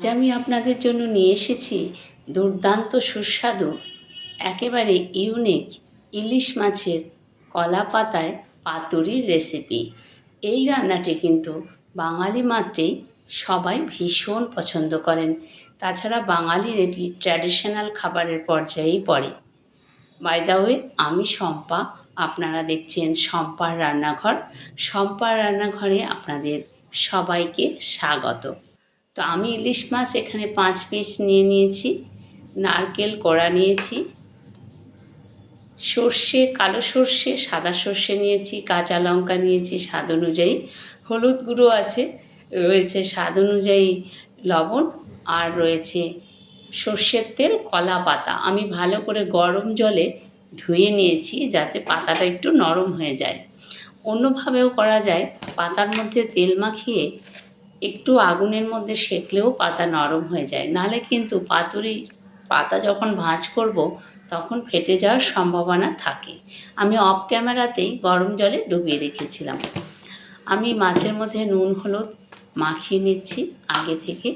আজ আমি আপনাদের জন্য নিয়ে এসেছি দুর্দান্ত সুস্বাদু, একেবারে ইউনিক ইলিশ মাছের কলা পাতায় পাতুরির রেসিপি এই রান্নাটি কিন্তু বাঙালি মাত্রেই সবাই ভীষণ পছন্দ করেন। তাছাড়া বাঙালির এটি ট্র্যাডিশনাল খাবারের পর্যায়েই পড়ে। বাই দ্য ওয়ে আমি শম্পা, আপনারা দেখছেন শম্পার রান্নাঘর। শম্পার রান্নাঘরে আপনাদের সবাইকে স্বাগত। তো আমি ইলিশ মাছ এখানে পাঁচ পিস নিয়ে নিয়েছি, নারকেল, কড়া নিয়েছি, সর্ষে, কালো সর্ষে, সাদা সর্ষে নিয়েছি, কাঁচা লঙ্কা নিয়েছি, স্বাদ অনুযায়ী, হলুদ গুঁড়ো আছে, রয়েছে স্বাদ অনুযায়ী লবণ, আর রয়েছে সর্ষের তেল, কলা পাতা। আমি ভালো করে গরম জলে ধুয়ে নিয়েছি যাতে পাতাটা একটু নরম হয়ে যায়। অন্যভাবেও করা যায়, পাতার মধ্যে তেল মাখিয়ে একটু আগুনের মধ্যে সেকলেও পাতা নরম হয়ে যায়। নাহলে কিন্তু পাতুরি পাতা যখন ভাঁজ করব, তখন ফেটে যাওয়ার সম্ভাবনা থাকে। আমি অফ ক্যামেরাতেই গরম জলে ডুবিয়ে রেখেছিলাম। আমি মাছের মধ্যে নুন, হলুদ মাখিয়ে নিচ্ছি আগে থেকে।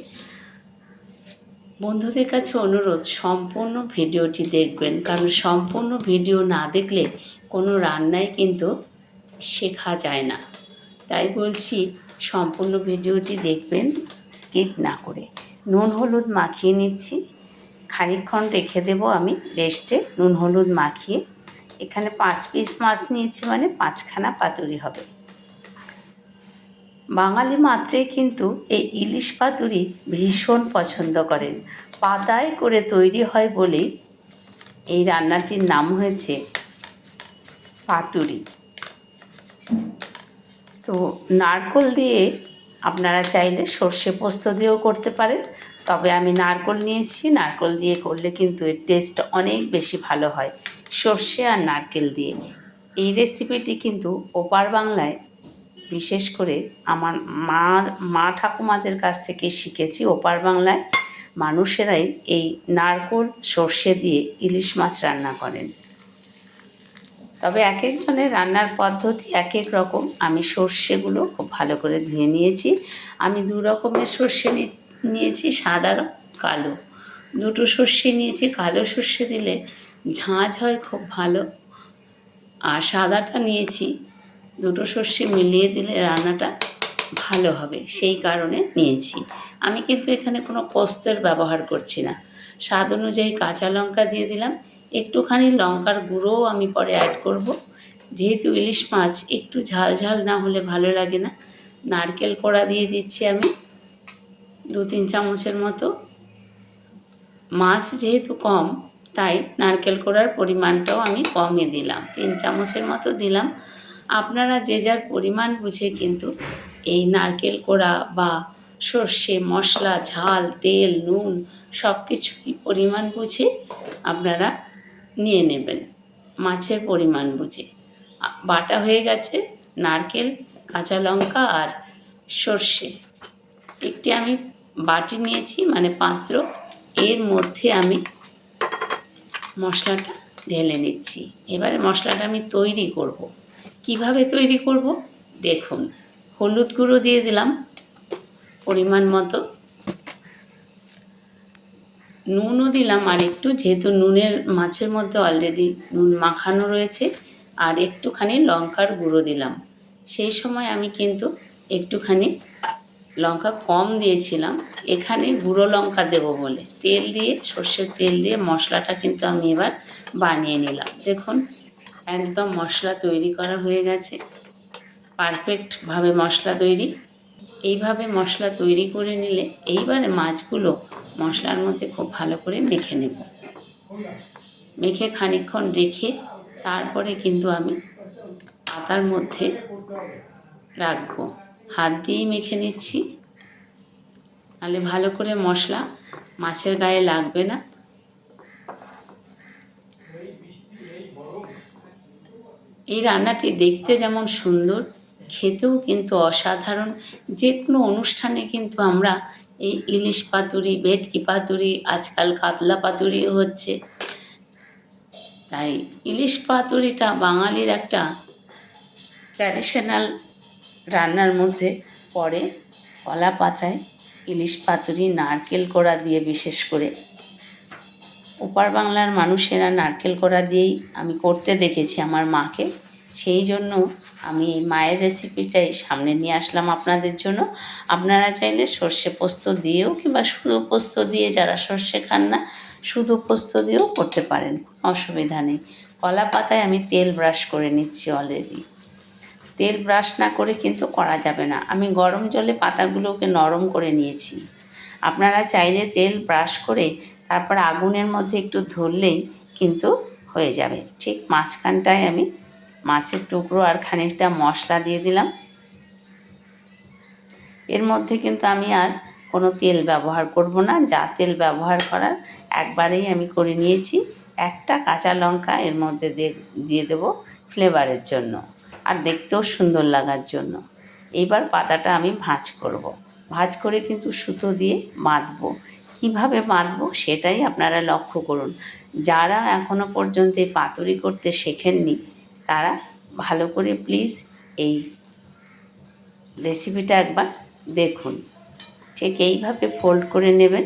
বন্ধুদের কাছে অনুরোধ, সম্পূর্ণ ভিডিওটি দেখবেন। কারণ সম্পূর্ণ ভিডিও না দেখলে কোনো রান্নাই কিন্তু শেখা যায় না। তাই বলছি সম্পূর্ণ ভিডিওটি দেখবেন, স্কিপ না করে। নুন হলুদ মাখিয়ে নিচ্ছি। খানিকক্ষণ রেখে দেব আমি রেস্টে। নুন হলুদ মাখিয়ে। এখানে পাঁচ পিস মাছ নিয়েছি মানে পাঁচখানা পাতুরি হবে। বাঙালি মাত্রে কিন্তু এই ইলিশ পাতুরি ভীষণ পছন্দ করেন। পাতায় করে তৈরি হয় বলেই এই রান্নাটির নাম হয়েছে পাতুরি। তো নারকোল দিয়ে আপনারা চাইলে সর্ষে পোস্ত দিয়েও করতে পারেন। তবে আমি নারকোল নিয়েছি। নারকোল দিয়ে করলে কিন্তু এর টেস্ট অনেক বেশি ভালো হয় সর্ষে আর নারকেল দিয়ে। এই রেসিপিটি কিন্তু ওপার বাংলায় বিশেষ করে আমার মা মা ঠাকুমাদের কাছ থেকে শিখেছি ওপার বাংলায়। মানুষেরাই এই নারকোল, সর্ষে দিয়ে ইলিশ মাছ রান্না করেন। তবে এক একজনের রান্নার পদ্ধতি এক এক রকম। আমি সর্ষেগুলো খুব ভালো করে ধুয়ে নিয়েছি। আমি দু রকমের সর্ষে নিয়েছি, সাদা কালো। দুটো সর্ষে নিয়েছি, কালো সর্ষে দিলে ঝাঁঝ হয় খুব ভালো। আর সাদাটা নিয়েছি, দুটো সর্ষে মিলিয়ে দিলে রান্নাটা ভালো হবে, সেই কারণে নিয়েছি। আমি কিন্তু এখানে কোনো পোস্তের ব্যবহার করছি না। স্বাদ অনুযায়ী কাঁচা লঙ্কা দিয়ে দিলাম একটুখানি লঙ্কার গুঁড়োও আমি পরে অ্যাড করব। যেহেতু ইলিশ মাছ একটু ঝাল ঝাল না হলে ভালো লাগে না, নারকেল কোড়া দিয়ে দিচ্ছি আমি, দু তিন চামচের মতো। মাছ যেহেতু কম, তাই নারকেল কোড়ার পরিমাণটাও আমি কমে দিলাম, তিন চামচের মতো দিলাম। আপনারা যে যার পরিমাণ বুঝে কিন্তু এই নারকেল কোড়া বা সর্ষে, মশলা, ঝাল, তেল, নুন সব কিছুই পরিমাণ বুঝে আপনারা নিয়ে নেবেন। মাছের পরিমাণ বুঝে। বাটা হয়ে গেছে, নারকেল, কাঁচা লঙ্কা আর সর্ষে। একটি আমি বাটি নিয়েছি মানে পাত্র। এর মধ্যে আমি মশলাটা ঢেলে নিচ্ছি। এবারে মশলাটা আমি তৈরি করব। কীভাবে তৈরি করব? দেখুন, হলুদ গুঁড়ো দিয়ে দিলাম পরিমাণ মতো। নুনও দিলাম আর একটু, যেহেতু নুনের মাছের মধ্যে অলরেডি নুন মাখানো রয়েছে, আর একটুখানি লঙ্কার গুঁড়ো দিলাম। সেই সময় আমি কিন্তু একটুখানি লঙ্কা কম দিয়েছিলাম। এখানে গুঁড়ো লঙ্কা দেবো বলে। তেল দিয়ে, সর্ষের তেল দিয়ে মশলাটা কিন্তু আমি এবার বানিয়ে নিলাম। দেখুন, একদম মশলা তৈরি করা হয়ে গেছে। পারফেক্টভাবে মশলা তৈরি। এইভাবে মশলা তৈরি করে নিলে এইবারে মাছগুলো মশলার মধ্যে খুব ভালো করে মেখে নেব। মেখে খানিকক্ষণ রেখে তারপরে কিন্তু আমি পাতার মধ্যে রাখব। হাত দিয়েই মেখে নিচ্ছি। নাহলে ভালো করে মশলা মাছের গায়ে লাগবে না। এই রান্নাটি দেখতে যেমন সুন্দর খেতেও কিন্তু অসাধারণ। যে কোনো অনুষ্ঠানে কিন্তু আমরা এই ইলিশ পাতুরি, ভেটকি পাতুরি, আজকাল কাতলা পাতুরিও হচ্ছে। তাই ইলিশ পাতুরিটা বাঙালির একটা ট্র্যাডিশনাল রান্নার মধ্যে পড়ে। কলা পাতায় ইলিশ পাতুরি, নারকেল কোড়া দিয়ে বিশেষ করে। ওপার বাংলার মানুষেরা নারকেল কোড়া দিয়েই আমি করতে দেখেছি আমার মাকে। সেই জন্য আমি এই মায়ের রেসিপিটাই সামনে নিয়ে আসলাম আপনাদের জন্য। আপনারা চাইলে সর্ষে পোস্ত দিয়েও কিংবা শুধু পোস্ত দিয়ে যারা সর্ষে খান না, শুধু পোস্ত দিয়েও করতে পারেন, কোনো অসুবিধা নেই। কলা পাতায় আমি তেল ব্রাশ করে নিচ্ছি অলরেডি তেল ব্রাশ না করে কিন্তু করা যাবে না। আমি গরম জলে পাতাগুলোকে নরম করে নিয়েছি। আপনারা চাইলে তেল ব্রাশ করে তারপর আগুনের মধ্যে একটু ধরলেই কিন্তু হয়ে যাবে। ঠিক মাঝখানটায় আমি মাছের টুকরো আর খানিকটা মশলা দিয়ে দিলাম। এর মধ্যে কিন্তু আমি আর কোনো তেল ব্যবহার করব না। যা তেল ব্যবহার করার একবারেই আমি করে নিয়েছি। একটা কাঁচা লঙ্কা এর মধ্যে দিয়ে দেবো ফ্লেভারের জন্য আর দেখতেও সুন্দর লাগার জন্য। এইবার পাতাটা আমি ভাঁজ করব। ভাঁজ করে কিন্তু সুতো দিয়ে বাঁধবো কীভাবে বাঁধবো সেটাই আপনারা লক্ষ্য করুন। যারা এখনও পর্যন্ত পাতুরি করতে শেখেননি তারা ভালো করে প্লিজ এই রেসিপিটা একবার দেখুন। ঠিক এইভাবে ফোল্ড করে নেবেন।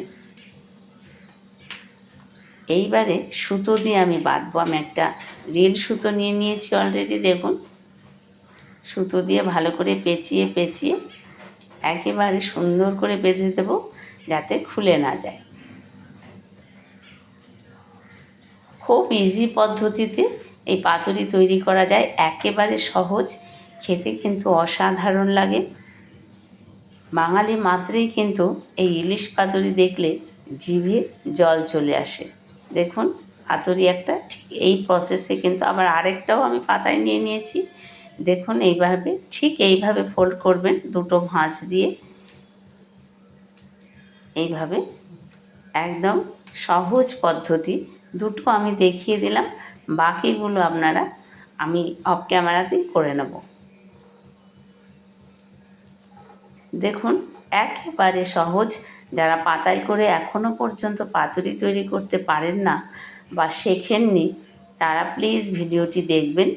এইবারে সুতো দিয়ে আমি বাঁধবো। আমি একটা রিল সুতো নিয়ে নিয়েছি অলরেডি দেখুন। সুতো দিয়ে ভালো করে পেঁচিয়ে পেঁচিয়ে একেবারে সুন্দর করে বেঁধে দেবো যাতে খুলে না যায়। খুব ইজি পদ্ধতিতে এই পাতুরি তৈরি করা যায়। একেবারে সহজ, খেতে কিন্তু অসাধারণ লাগে। বাঙালি মাত্রেই কিন্তু এই ইলিশ পাতুরি দেখলে জিভে জল চলে আসে। দেখুন, পাতুরি একটা ঠিক এই প্রসেসে কিন্তু আবার আরেকটাও আমি পাতায় নিয়ে নিয়েছি। দেখুন, এইভাবে ঠিক এইভাবে ফোল্ড করবেন দুটো ভাঁজ দিয়ে। এইভাবে একদম সহজ পদ্ধতি। দুটো আমি দেখিয়ে দিলাম, বাকিগুলো আপনারা আমি অফ ক্যামেরাতেই করে নেব। দেখুন, একেবারে সহজ। যারা পাতায় করে এখনও পর্যন্ত পাতুরি তৈরি করতে পারেন না বা শেখেননি, তারা প্লিজ ভিডিওটি দেখবেন,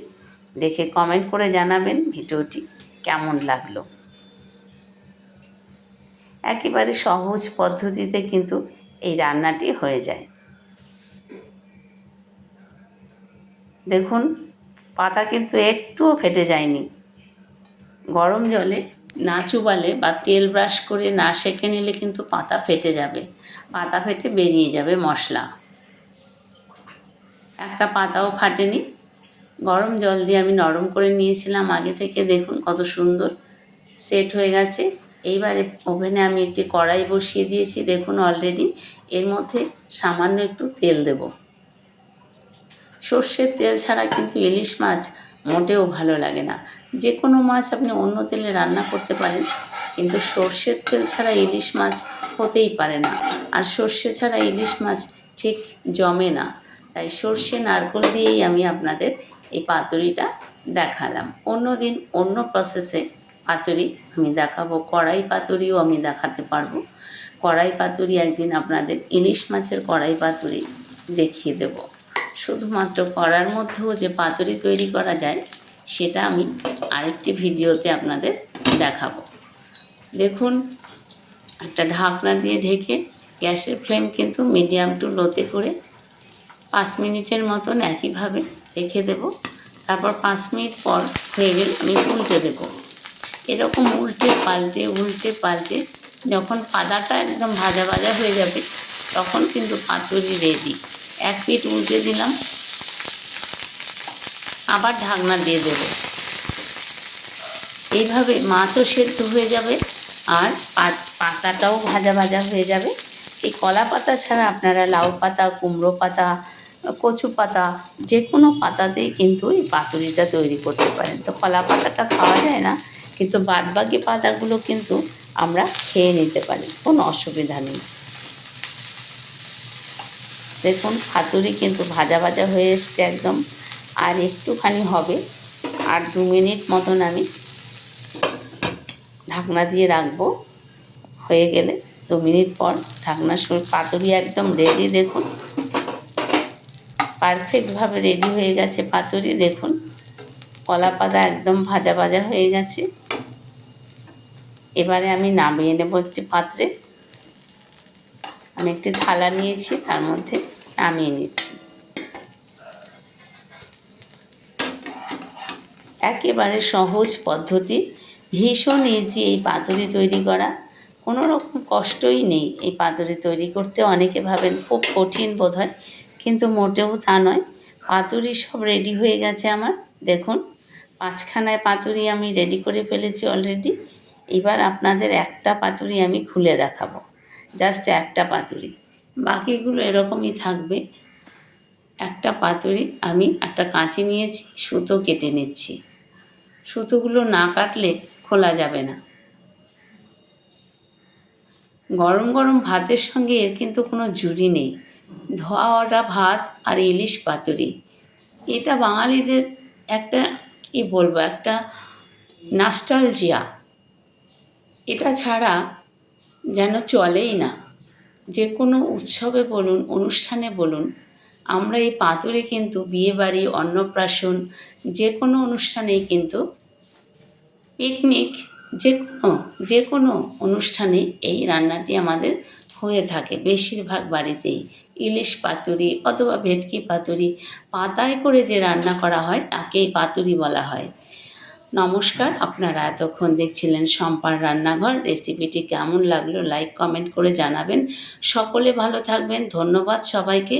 দেখে কমেন্ট করে জানাবেন ভিডিওটি কেমন লাগল। একেবারে সহজ পদ্ধতিতে কিন্তু এই রান্নাটি হয়ে যায়। দেখুন, পাতা কিন্তু একটুও ফেটে যায়নি। গরম জলে না চুবালে বা তেল ব্রাশ করে না সেঁকে নিলে কিন্তু পাতা ফেটে যাবে। পাতা ফেটে বেরিয়ে যাবে মশলা। একটা পাতাও ফাটেনি। গরম জল দিয়ে আমি নরম করে নিয়েছিলাম আগে থেকে। দেখুন কত সুন্দর সেট হয়ে গেছে। এইবারে ওভেনে আমি একটি কড়াই বসিয়ে দিয়েছি। দেখুন অলরেডি এর মধ্যে সামান্য একটু তেল দেব। সর্ষের তেল ছাড়া কিন্তু ইলিশ মাছ মোটেও ভালো লাগে না। যে কোনো মাছ আপনি অন্য তেলে রান্না করতে পারেন, কিন্তু সর্ষের তেল ছাড়া ইলিশ মাছ হতেই পারে না। আর সর্ষে ছাড়া ইলিশ মাছ ঠিক জমে না। তাই সর্ষে নারকোল দিয়েই আমি আপনাদের এই পাতুরিটা দেখালাম। অন্য দিন অন্য প্রসেসে পাতুরি আমি দেখাবো। কড়াই পাতুরিও আমি দেখাতে পারব। কড়াই পাতুরি একদিন আপনাদের ইলিশ মাছের কড়াই পাতুরি দেখিয়ে দেব। শুধুমাত্র করার মধ্যেও যে পাতুরি তৈরি করা যায়, সেটা আমি আরেকটি ভিডিওতে আপনাদের দেখাবো। দেখুন, একটা ঢাকনা দিয়ে ঢেকে গ্যাসের ফ্লেম কিন্তু মিডিয়াম টু লোতে করে পাঁচ মিনিটের মতন একইভাবে রেখে দেব। তারপর পাঁচ মিনিট পর হয়ে গেলে আমি উল্টে দেব। এরকম উল্টে পাল্টে উল্টে পাল্টে যখন পাতাটা একদম ভাজা ভাজা হয়ে যাবে, তখন কিন্তু পাতুরি রেডি এক পিঠ উল্টে দিলাম। আবার ঢাকনা দিয়ে দেব। এইভাবে মাছও সেদ্ধ হয়ে যাবে আর পাতাটাও ভাজা ভাজা হয়ে যাবে। এই কলা পাতা ছাড়া আপনারা লাউ পাতা, কুমড়ো পাতা, কচু পাতা যে কোনো পাতাতেই কিন্তু এই পাতুরিটা তৈরি করতে পারেন। তো কলা পাতাটা খাওয়া যায় না, কিন্তু বাদবাকি পাতাগুলো কিন্তু আমরা খেয়ে নিতে পারি, কোনো অসুবিধা নেই। দেখুন পাতুরি কিন্তু ভাজা ভাজা হয়ে এসছে একদম। আর একটুখানি হবে, আর দু মিনিট মতন আমি ঢাকনা দিয়ে রাখব। হয়ে গেলে দু মিনিট পর ঢাকনা শুয়ে পাতুরি একদম রেডি দেখুন। পারফেক্টভাবে রেডি হয়ে গেছে পাতুরি দেখুন। কলা পাতা একদম ভাজা ভাজা হয়ে গেছে। এবারে আমি নামিয়ে নেব একটি পাত্রে। আমি একটি থালা নিয়েছি, তার মধ্যে নামিয়ে নিচ্ছি। একেবারে সহজ পদ্ধতি। ভীষণ ইজি এই পাতুরি তৈরি করা। কোনো রকম কষ্টই নেই এই পাতুরি তৈরি করতে। অনেকে ভাবেন খুব কঠিন বোধ হয় কিন্তু মোটেও তা নয়। পাতুরি সব রেডি হয়ে গেছে আমার। দেখুন, পাঁচখানায় পাতুরি আমি রেডি করে ফেলেছি অলরেডি এবার আপনাদের একটা পাতুরি আমি খুলে দেখাবো। জাস্ট একটা পাতুরি। বাকিগুলো এরকমই থাকবে। একটা পাতুরি আমি একটা কাঁচি নিয়েছি, সুতো কেটে নিচ্ছি। সুতোগুলো না কাটলে খোলা যাবে না। গরম গরম ভাতের সঙ্গে এর কিন্তু কোনো জুড়ি নেই। ধোয়া ওটা ভাত আর ইলিশ পাতুরি। এটা বাঙালিদের একটা, কী বলব, একটা নাস্টালজিয়া এটা ছাড়া যেন চলেই না। যে কোনো উৎসবে বলুন, অনুষ্ঠানে বলুন, আমরা এই পাতুরি কিন্তু বিয়েবাড়ি অন্নপ্রাশন, যে কোনো অনুষ্ঠানেই কিন্তু পিকনিক যে কোনো যে কোনো অনুষ্ঠানে এই রান্নাটি আমাদের হয়ে থাকে। বেশিরভাগ বাড়িতেই ইলিশ পাতুরি অথবা ভেটকি পাতুরি পাতায় করে যে রান্না করা হয়, তাকেই পাতুরি বলা হয়। নমস্কার, আপনারা এতক্ষণ দেখছিলেন সম্পার রান্নাঘর। রেসিপিটি কেমন লাগল লাইক কমেন্ট করে জানাবেন। সকলে ভালো থাকবেন, ধন্যবাদ সবাইকে।